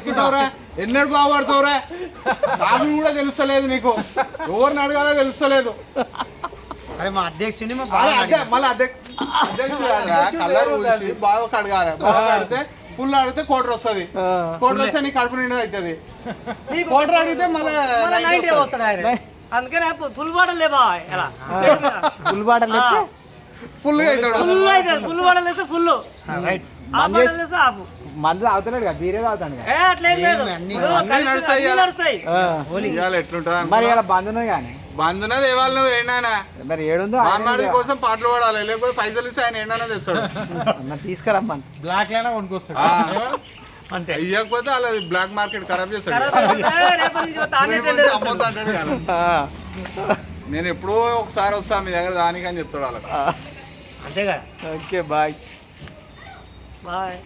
చేసుకుంటావురా ఎన్నడు బాగుపడతావురా? నాకు కూడా తెలుస్తలేదు నీకు. ఎవరిని అడగాలో తెలుస్తలేదు. అరే మా అధ్యక్షుని మళ్ళీ అధ్యక్షుడు కాదురా కలర్ బాగా కడగాలి బాగా కడితే ఫుల్ ఆడితే కోటర్ వస్తుంది. కోటర్ వస్తే నీ కడుపు నిండా అవుతుంది కోటర్ అడిగితే మళ్ళీ అందుకనే ఫుల్ బాటల్ లేవా ఫుల్ బాటలు ఫుల్గా అవుతాడు. ఫుల్ బాటల్ వేస్తే ఫుల్ రైట్ ఆపు. మందు తాగుతున్నాడు కదా బీరే తాగుతాను మరి ఇలా కానీ. బంధునది ఇవాళ నువ్వు మరి ఏడుందో కోసం పాటలు పాడాలి లేకపోతే పైసలు ఇస్తే ఆయన తెస్తాడు. అన్న తీసుకురమ్మని. బ్లాక్ లైనా కొనుక్కొస్తాడు. ఇవ్వకపోతే అలా బ్లాక్ మార్కెట్ ఖరాబ్ చేస్తాడు. నేను ఎప్పుడో ఒకసారి వస్తా మీ దగ్గర దానికి అని చెప్తాడు వాళ్ళకి. అంతేగా. Okay bye. బాయ్.